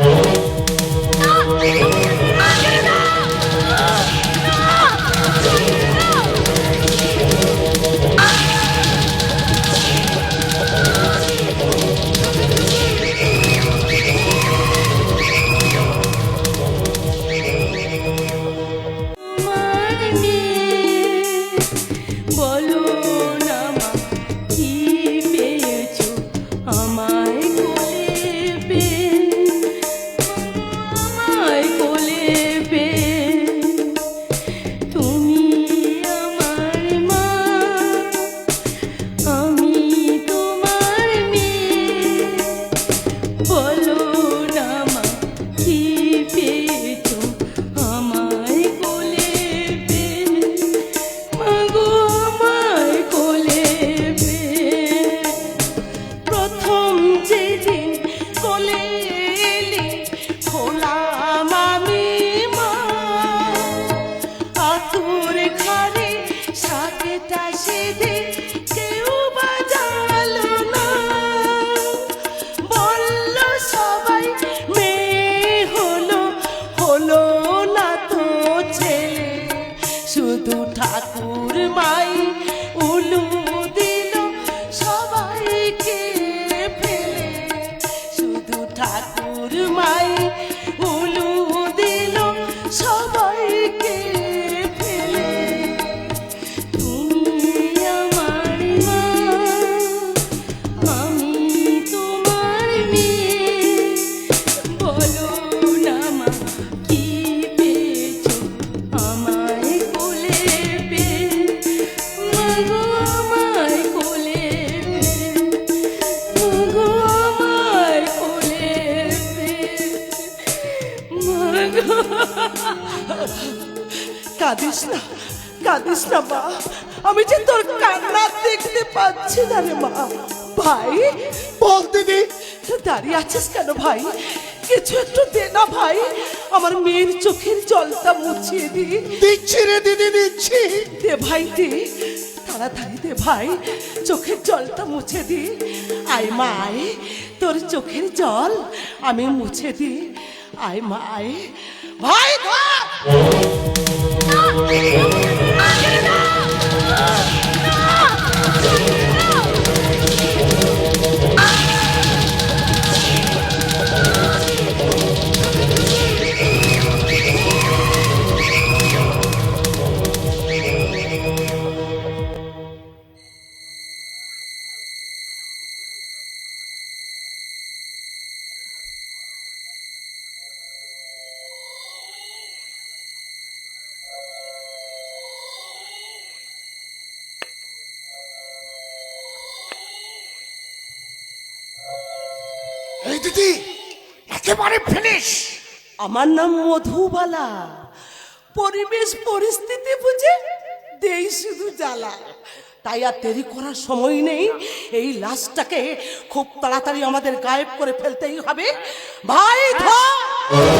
আমার শুধু ঠাকুর মাই উলু কাঁদিস না কাঁদিস না মা। আমি যে তোর কান্না দেখতে পাচ্ছি না রে মা। ভাই বল দিদি। দাঁড়িয়ে আছিস কেন ভাই? কিছু একটু দে না ভাই। আমার মেয়ের চোখের জলটা মুছিয়ে দি। দিচ্ছি রে দিদি দিচ্ছি। দে ভাই দে। তাড়াতাড়ি দে ভাই। চোখের জলটা মুছে দি। আয় মা আয়। তোর চোখের জল আমি মুছে দি। আয় মা আয় এই দিদি, একেবারে ফিনিশ আমার নাম মধুবালা। পরিবেশ, পরিস্থিতি বুঝে দেই শুধু জ্বালা। তাই আর দেরি করার সময় নেই। এই লাশটাকে খুব তাড়াতাড়ি আমাদের গায়েব করে ফেলতেই হবে। ভাই, ধর!